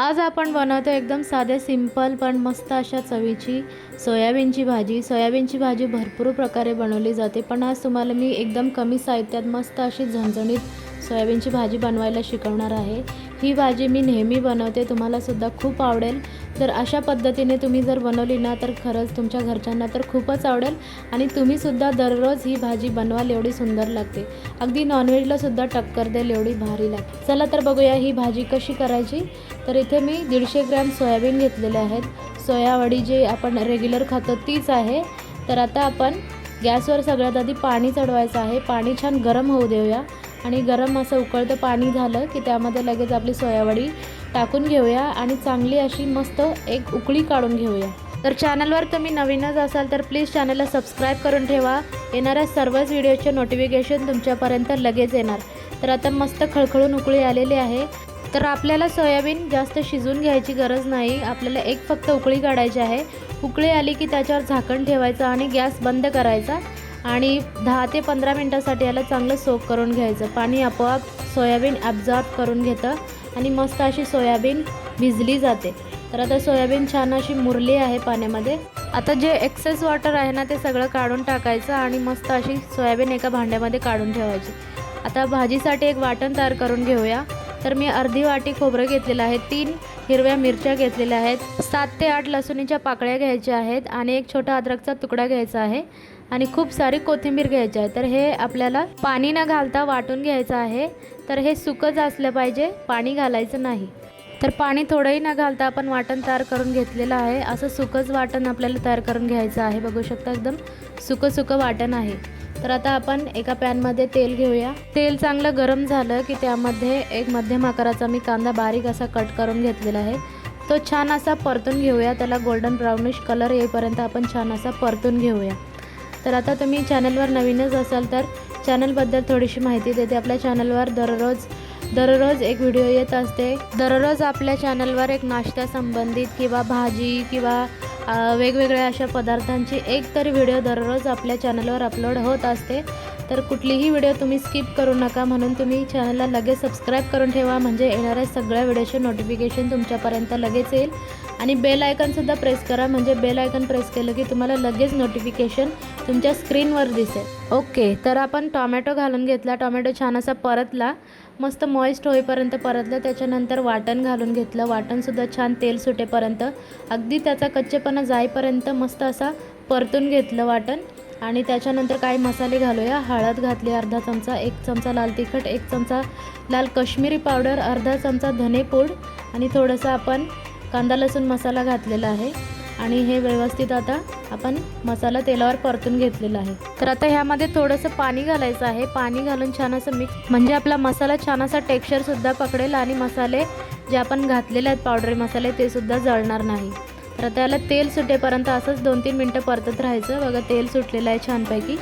आज आपण बनवतो एकदम साधे सिंपल पण मस्त अशा चवीची सोयाबीनची भाजी. सोयाबीनची भाजी भरपूर प्रकारे बनवली जाते पण आज तुम्हाला मी एकदम कमी साहित्यात मस्त अशी झणझणीत सोयाबीनची भाजी बनवायला शिकवणार आहे. ही भाजी मी नेहमी बनवते तुम्हालासुद्धा खूप आवडेल. तर अशा पद्धतीने तुम्ही जर बनवली ना तर खरंच तुमच्या घरच्यांना तर खूपच आवडेल आणि तुम्हीसुद्धा दररोज ही भाजी बनवाल एवढी सुंदर लागते. अगदी नॉनव्हेजला सुद्धा टक्कर देईल एवढी भारी लागते. चला तर बघूया ही भाजी कशी करायची. तर इथे मी दीडशे ग्रॅम सोयाबीन घेतलेले आहेत. सोयावडी जे आपण रेग्युलर खातो तीच आहे. तर आता आपण गॅसवर सगळ्यात आधी पाणी चढवायचं आहे. पाणी छान गरम होऊ देऊया. आणि गरम असं उकळतं पाणी झालं की त्यामध्ये लगेच आपली सोयावडी टाकून घेऊया आणि चांगली अशी मस्त एक उकळी काढून घेऊया. तर चॅनलवर तुम्ही नवीनच असाल तर प्लीज चॅनलला सबस्क्राईब करून ठेवा. येणाऱ्या सर्वच व्हिडिओचे नोटिफिकेशन तुमच्यापर्यंत लगेच येणार. तर आता मस्त खळखळून उकळी आलेली आहे. तर आपल्याला सोयाबीन जास्त शिजून घ्यायची गरज नाही. आपल्याला एक फक्त उकळी काढायची आहे. उकळी आली की त्याच्यावर झाकण ठेवायचं आणि गॅस बंद करायचा. आणि दहा ते पंधरा मिनटासाठी याला चांगलं सोक करून घ्यायचं. पाणी आपोआप सोयाबीन ॲब्झॉर्ब करून घेतं आणि मस्त अशी सोयाबीन भिजली जाते. तर आता सोयाबीन छान अशी मुरली आहे पाण्यामध्ये. आता जे एक्सेस वॉटर आहे ना ते सगळं काढून टाकायचं आणि मस्त अशी सोयाबीन एका भांड्यामध्ये काढून ठेवायची. आता भाजीसाठी एक वाटण तयार करून घेऊया. तर मी अर्धी वाटी खोबरं घेतलेलं आहे तीन हिरव्या मिरच्या घेतलेल्या आहेत सात ते आठ लसूणीच्या पाकळ्या घ्यायच्या आहेत आणि एक छोटा अद्रकचा तुकडा घ्यायचा आहे आणि खूप सारी कोथिंबीर घ्यायची आहे. तर हे आपल्याला पाणी न घालता वाटून घ्यायचं आहे. तर हे सुकंच असलं पाहिजे पाणी घालायचं नाही. तर पाणी थोडंही न घालता आपण वाटण तयार करून घेतलेलं आहे. असं सुकंच वाटण आपल्याला तयार करून घ्यायचं आहे. बघू शकता एकदम सुकं सुकं वाटण आहे. तर आता आपण एका पॅनमध्ये तेल घेऊया. तेल चांगलं गरम झालं की त्यामध्ये एक मध्यम आकाराचा मी कांदा बारीक असा कट करून घेतलेला आहे. तो छान असा परतून घेऊया. त्याला गोल्डन ब्राउनिश कलर येईपर्यंत आपण छान असा परतून घेऊया. तर आता तुम्ही चॅनलवर नवीनच असाल तर चॅनलबद्दल थोडीशी माहिती देते. आपल्या चॅनलवर दररोज दररोज एक व्हिडिओ येत असते. दररोज आपल्या चॅनलवर एक नाश्त्या संबंधित किंवा भाजी किंवा वेगवेगळ्या अशा पदार्थांची एक तरी व्हिडिओ दररोज आपल्या चॅनलवर अपलोड होत असते. तर कुठलीही व्हिडिओ तुम्ही स्किप करू नका म्हणून तुम्ही चॅनलला लगेच सबस्क्राईब करून ठेवा. म्हणजे येणाऱ्या सगळ्या व्हिडिओचे नोटिफिकेशन तुमच्यापर्यंत लगेच येईल. आणि बेल आयकनसुद्धा प्रेस करा. म्हणजे बेल आयकन प्रेस केलं की तुम्हाला लगेच नोटिफिकेशन तुमच्या स्क्रीनवर दिसेल. ओके तर आपण टॉमॅटो घालून घेतला. टॉमॅटो छान असा परतला. मस्त मॉइस्ट होईपर्यंत परतलं. त्याच्यानंतर वाटण घालून घेतलं. वाटणसुद्धा छान तेल सुटेपर्यंत. अगदी त्याचा कच्चेपणा जाईपर्यंत मस्त असा परतून घेतलं वाटण. आणि त्याच्यानंतर काही मसाले घालूया. हळद घातली अर्धा चमचा एक चमचा लाल तिखट एक चमचा लाल कश्मीरी पावडर अर्धा चमचा धनेपूड आणि थोडंसं आपण कांदा लसूण मसाला घातलेला आहे आणि हे व्यवस्थित आता आपण मसाला तेलावर परतून घेतलेला आहे. तर आता ह्यामध्ये थोडंसं पाणी घालायचं आहे. पाणी घालून छान असं मिक्स म्हणजे आपला मसाला छान असा टेक्स्चरसुद्धा पकडेल आणि मसाले जे आपण घातलेले आहेत पावडर मसाले ते सुद्धा जळणार नाही. तर आता याला तेल सुटेपर्यंत असंच दोन तीन मिनटं परतत राहायचं. बघा तेल सुटलेलं आहे छानपैकी.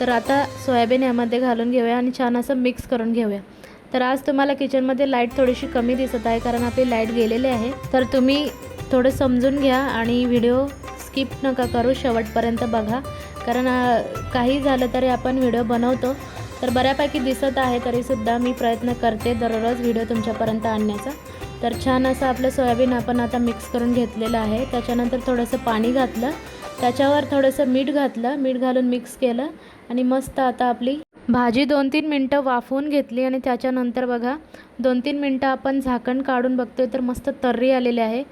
तर आता सोयाबीन यामध्ये घालून घेऊया आणि छान असं मिक्स करून घेऊया. तर आज तुम्हाला किचनमध्ये लाइट थोडीशी कमी दिसत आहे कारण आपली लाइट गेलेली आहे. तर तुम्ही थोडं समजून घ्या आणि व्हिडिओ स्किप नका करू शेवटपर्यंत बघा. कारण काही झालं तरी आपण व्हिडिओ बनवतो. तर बऱ्यापैकी दिसत आहे तरीसुद्धा मी प्रयत्न करते दररोज व्हिडिओ तुमच्यापर्यंत आणण्याचा. तर छान असं आपलं सोयाबीन आपण आता मिक्स करून घेतलेलं आहे. त्याच्यानंतर थोडंसं पाणी घातलं. त्याच्यावर थोडंसं मीठ घातलं. मीठ घालून मिक्स केलं. आणि मस्त आता आपली भाजी दोन तीन मिनटं वाफवून घेतली आणि त्याच्यानंतर बघा दोन तीन मिनटं आपण झाकण काढून बघतोय तर मस्त तर्री आलेली आहे.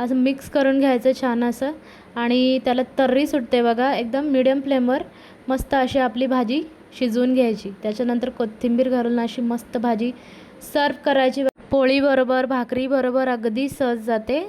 असं मिक्स करून घ्यायचं छान असं. आणि त्याला तर्री सुटते बघा एकदम मिडियम फ्लेमवर मस्त अशी आपली भाजी शिजवून घ्यायची. त्याच्यानंतर कोथिंबीर घालून अशी मस्त भाजी सर्व करायची. पोळीबरोबर भाकरीबरोबर अगदी सहज जाते.